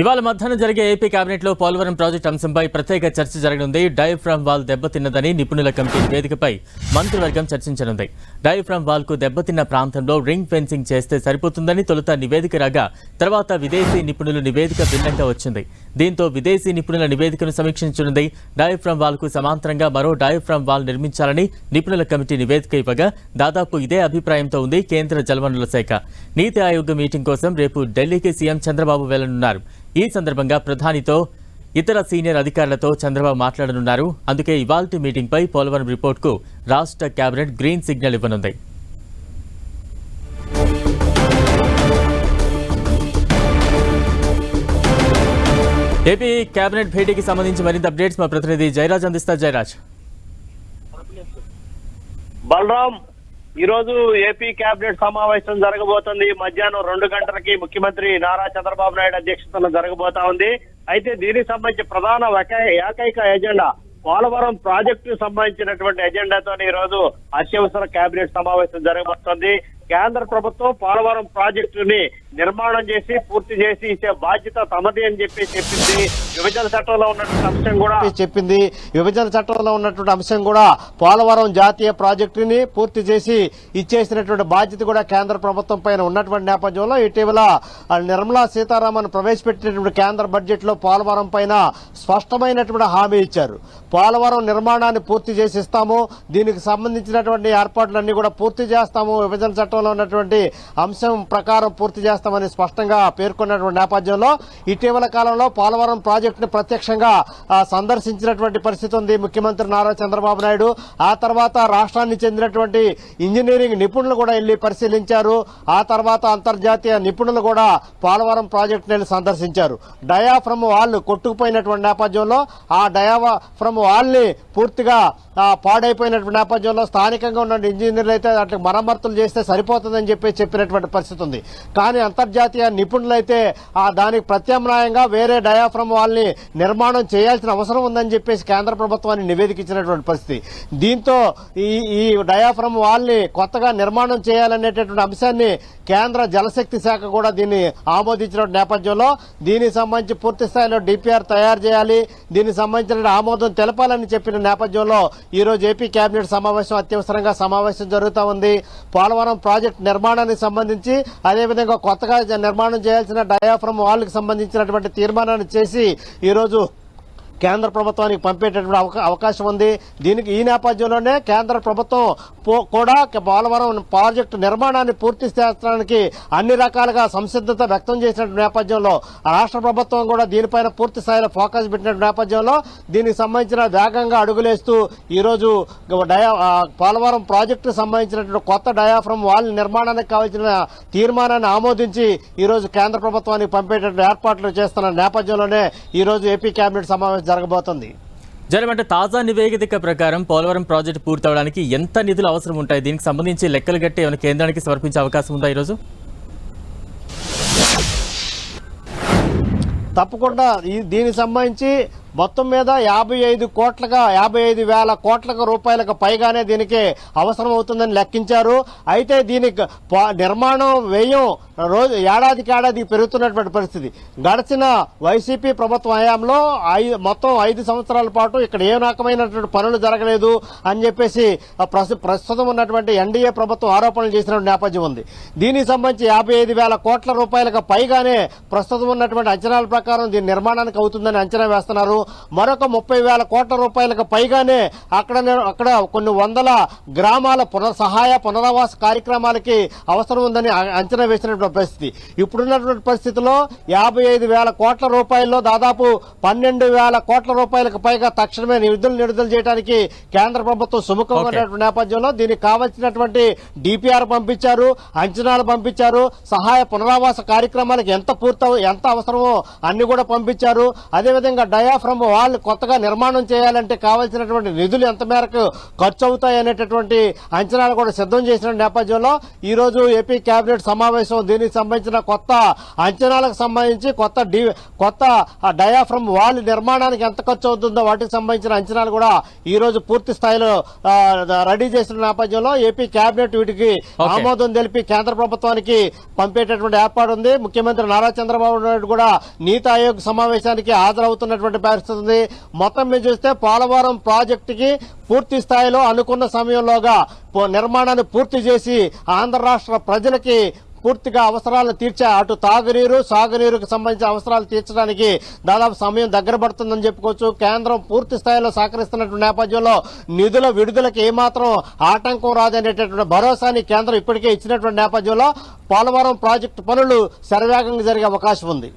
ఇవాళ మధ్యాహ్నం జరిగే ఏపీ కేబినెట్లో పోలవరం ప్రాజెక్టు అంశంపై ప్రత్యేక చర్చ జరగనుంది. డయాఫ్రామ్ వాల్ దెబ్బతిన్నదని నిపుణుల కమిటీ వేదికపై మంత్రివర్గం చర్చించనుంది. డయాఫ్రామ్ వాల్కు దెబ్బతిన్న ప్రాంతంలో రింగ్ ఫెన్సింగ్ చేస్తే సరిపోతుందని తొలుత నివేదిక రాగా తర్వాత విదేశీ నిపుణుల నివేదిక భిన్నంగా వచ్చింది. దీంతో విదేశీ నిపుణుల నివేదికను సమీక్షించనుంది. డయాఫ్రామ్ వాల్కు సమాంతరంగా మరో డయాఫ్రామ్ వాల్ నిర్మించాలని నిపుణుల కమిటీ నివేదిక ఇవ్వగా దాదాపు ఇదే అభిప్రాయంతో ఉంది కేంద్ర జలవనరుల శాఖ. నీతి ఆయోగ్ మీటింగ్ కోసం రేపు ఢిల్లీకి సీఎం చంద్రబాబు వెళ్ళనున్నారు. ఈ సందర్భంగా ప్రధానితో ఇతర సీనియర్ అధికారులతో చంద్రబాబు మాట్లాడనున్నారు. అందుకే ఇవాల్టి మీటింగ్పై పోలవరం రిపోర్ట్కు రాష్ట్ర కేబినెట్ గ్రీన్ సిగ్నల్ ఇవ్వనుంది. ఏపీ కేబినెట్ భేటీకి సంబంధించి మరింత అప్డేట్స్ మా ప్రతినిధి జయరాజ్ అందిస్తారు. జయరాజ్. బలరాం ఈ రోజు ఏపీ కేబినెట్ సమావేశం జరగబోతుంది. మధ్యాహ్నం రెండు గంటలకి ముఖ్యమంత్రి నారా చంద్రబాబు నాయుడు అధ్యక్షతన జరగబోతా ఉంది. అయితే దీనికి సంబంధించి ప్రధాన ఏకైక ఎజెండా పోలవరం ప్రాజెక్టు సంబంధించినటువంటి ఎజెండాతో ఈ రోజు అత్యవసర కేబినెట్ సమావేశం జరగబోతోంది. కేంద్ర ప్రభుత్వం పోలవరం ప్రాజెక్టుని నిర్మాణం చేసి పూర్తి చేసి ఇచ్చే బాధ్యత తమది అని చెప్పి చెప్పింది. విభజన చట్టంలో ఉన్నటువంటి అంశం కూడా చెప్పింది. విభజన చట్టంలో ఉన్నటువంటి అంశం కూడా పోలవరం జాతీయ ప్రాజెక్టుని పూర్తి చేసి ఇచ్చేసినటువంటి బాధ్యత కూడా కేంద్ర ప్రభుత్వం పైన ఉన్నటువంటి నేపథ్యంలో ఇటీవల నిర్మలా సీతారామన్ ప్రవేశపెట్టినటువంటి కేంద్ర బడ్జెట్లో పోలవరం పైన స్పష్టమైనటువంటి హామీ ఇచ్చారు. పోలవరం నిర్మాణాన్ని పూర్తి చేసి ఇస్తాము. దీనికి సంబంధించినటువంటి ఏర్పాట్లన్నీ కూడా పూర్తి చేస్తాము. విభజన చట్టం చట్టంలో ఉన్నటువంటి అంశం ప్రకారం పూర్తి చేస్తామని స్పష్టంగా పేర్కొన్నటువంటి నేపథ్యంలో ఇటీవల కాలంలో పోలవరం ప్రాజెక్టును ప్రత్యక్షంగా సందర్శించినటువంటి పరిస్థితి ఉంది. ముఖ్యమంత్రి నారా చంద్రబాబు నాయుడు ఆ తర్వాత రాష్ట్రానికి చెందినటువంటి ఇంజనీరింగ్ నిపుణులు కూడా వెళ్ళి పరిశీలించారు. ఆ తర్వాత అంతర్జాతీయ నిపుణులు కూడా పోలవరం ప్రాజెక్టును వెళ్ళి సందర్శించారు. డయాఫ్రమ్ వాళ్ళు కొట్టుకుపోయినటువంటి నేపథ్యంలో ఆ డయాఫ్రమ్ వాళ్ళని పూర్తిగా పాడైపోయినటువంటి నేపథ్యంలో స్థానికంగా ఉన్న ఇంజనీర్లు అయితే అట్లా మరమ్మతులు చేస్తే పడిపోతుందని చెప్పి చెప్పినటువంటి పరిస్థితి ఉంది. కానీ అంతర్జాతీయ నిపుణులైతే ఆ దానికి ప్రత్యామ్నాయంగా వేరే డయాఫ్రమ్ వాళ్ళని నిర్మాణం చేయాల్సిన అవసరం ఉందని చెప్పేసి కేంద్ర ప్రభుత్వాన్ని నివేదిక ఇచ్చినటువంటి పరిస్థితి. దీంతో ఈ ఈ డయాఫ్రమ్ వాళ్ళని కొత్తగా నిర్మాణం చేయాలనేటటువంటి అంశాన్ని కేంద్ర జలశక్తి శాఖ కూడా దీన్ని ఆమోదించిన నేపథ్యంలో దీనికి సంబంధించి పూర్తి స్థాయిలో డిపిఆర్ తయారు చేయాలి. దీనికి సంబంధించిన ఆమోదం తెలపాలని చెప్పిన నేపథ్యంలో ఈ రోజు ఏపీ కేబినెట్ సమావేశం అత్యవసరంగా సమావేశం జరుగుతూ ఉంది. పోలవరం ప్రాజెక్టు నిర్మాణానికి సంబంధించి అదేవిధంగా కొత్తగా నిర్మాణం చేయాల్సిన డయాఫ్రమ్ వాళ్ళకి సంబంధించినటువంటి తీర్మానాన్ని చేసి ఈరోజు కేంద్ర ప్రభుత్వానికి పంపేటటువంటి అవకా- అవకాశం ఉంది. దీనికి ఈ నేపథ్యంలోనే కేంద్ర ప్రభుత్వం పో- కూడా పోలవరం ప్రాజెక్టు నిర్మాణాన్ని పూర్తి చేసడానికి అన్ని రకాలుగా సంసిద్ధత వ్యక్తం చేసిన నేపథ్యంలో రాష్ట్ర ప్రభుత్వం కూడా దీనిపైన పూర్తి స్థాయిలో ఫోకస్ పెట్టిన నేపథ్యంలో దీనికి సంబంధించిన వేగంగా అడుగులేస్తూ ఈరోజు డయా పోలవరం ప్రాజెక్టు సంబంధించినటువంటి కొత్త డయాఫ్రమ్ వాల్ నిర్మాణానికి కావాల్సిన తీర్మానాన్ని ఆమోదించి ఈరోజు కేంద్ర ప్రభుత్వానికి పంపేటటువంటి ఏర్పాట్లు చేస్తున్న నేపథ్యంలోనే ఈరోజు ఏపీ కేబినెట్ సమావేశం జరగబోతోంది. జరమంటే తాజా నివేదిక ప్రకారం పోలవరం ప్రాజెక్టు పూర్తవడానికి ఎంత నిధులు అవసరం ఉంటాయి? దీనికి సంబంధించి లెక్కలు గట్టి ఏమైనా కేంద్రానికి సమర్పించే అవకాశం ఉందా ఈరోజు? తప్పకుండా ఈ దీనికి సంబంధించి మొత్తం మీద యాభై ఐదు కోట్లుగా యాభై ఐదు వేల కోట్లకు రూపాయలకు పైగానే దీనికి అవసరం అవుతుందని లెక్కించారు. అయితే దీనికి నిర్మాణం వ్యయం రోజు ఏడాదికి ఏడాదికి పెరుగుతున్నటువంటి పరిస్థితి. గడిచిన వైసీపీ ప్రభుత్వ హయాంలో మొత్తం ఐదు సంవత్సరాల పాటు ఇక్కడ ఏ రకమైనటువంటి పనులు జరగలేదు అని చెప్పేసి ప్రస్తు- ప్రస్తుతం ఉన్నటువంటి ఎన్డీఏ ప్రభుత్వం ఆరోపణలు చేసిన నేపథ్యం ఉంది. దీనికి సంబంధించి యాభై ఐదు వేల కోట్ల రూపాయలకు పైగానే ప్రస్తుతం ఉన్నటువంటి అంచనాల ప్రకారం దీని నిర్మాణానికి అవుతుందని అంచనా వేస్తున్నారు. మరొక ముప్పై వేల కోట్ల రూపాయలకు పైగానే అక్కడ అక్కడ కొన్ని వందల గ్రామాల పునః సహాయ పునరావాస కార్యక్రమాలకి అవసరం ఉందని అంచనా వేసినటువంటి పరిస్థితి ఇప్పుడున్నటువంటి పరిస్థితిలో యాభై ఐదు వేల కోట్ల రూపాయల్లో దాదాపు పన్నెండు వేల కోట్ల రూపాయలకు పైగా తక్షణమే నిధులు విడుదల చేయడానికి కేంద్ర ప్రభుత్వం సుముఖంగా. ఉన్నటువంటి నేపథ్యంలో దీనికి కావాల్సినటువంటి డిపిఆర్ పంపించారు అంచనాలు పంపించారు సహాయ పునరావాస కార్యక్రమాలకు ఎంత పూర్త ఎంత అవసరమో అన్ని కూడా పంపించారు అదేవిధంగా డయాఫ్రమ్ డయాఫ్రమ్ వాల్ కొత్తగా నిర్మాణం చేయాలంటే కావాల్సినటువంటి నిధులు ఎంత మేరకు ఖర్చు అవుతాయి అనేటటువంటి అంచనాలు కూడా సిద్ధం చేసిన నేపథ్యంలో ఈ రోజు ఏపీ కేబినెట్ సమావేశం దీనికి సంబంధించిన కొత్త అంచనాలకు సంబంధించి కొత్త డి కొత్త డయాఫ్రమ్ వాల్ నిర్మాణానికి ఎంత ఖర్చు అవుతుందో వాటికి సంబంధించిన అంచనాలు కూడా ఈ రోజు పూర్తి స్థాయిలో రెడీ చేసిన నేపథ్యంలో ఏపీ కేబినెట్ వీటికి. ఆమోదం తెలిపి కేంద్ర ప్రభుత్వానికి పంపేటటువంటి ఏర్పాటు ఉంది ముఖ్యమంత్రి నారా చంద్రబాబు నాయుడు కూడా నీతి ఆయోగ్ సమావేశానికి హాజరవుతున్నటువంటి పరిస్థితి ఉంది మొత్తం మీద చూస్తే పోలవరం ప్రాజెక్టుకి పూర్తి స్థాయిలో అనుకున్న సమయంలోగా నిర్మాణాన్ని పూర్తి చేసి ఆంధ్ర రాష్ట్ర ప్రజలకి పూర్తిగా అవసరాలు తీర్చే అటు తాగునీరు సాగునీరుకు సంబంధించిన అవసరాలు తీర్చడానికి దాదాపు సమయం దగ్గర పడుతుందని చెప్పుకోవచ్చు. కేంద్రం పూర్తి స్థాయిలో సహకరిస్తున్నటువంటి నేపథ్యంలో నిధుల విడుదలకు ఏమాత్రం ఆటంకం రాదనేటటువంటి భరోసాని కేంద్రం ఇప్పటికే ఇచ్చినటువంటి నేపథ్యంలో పోలవరం ప్రాజెక్టు పనులు శరవేగంగా జరిగే అవకాశం ఉంది.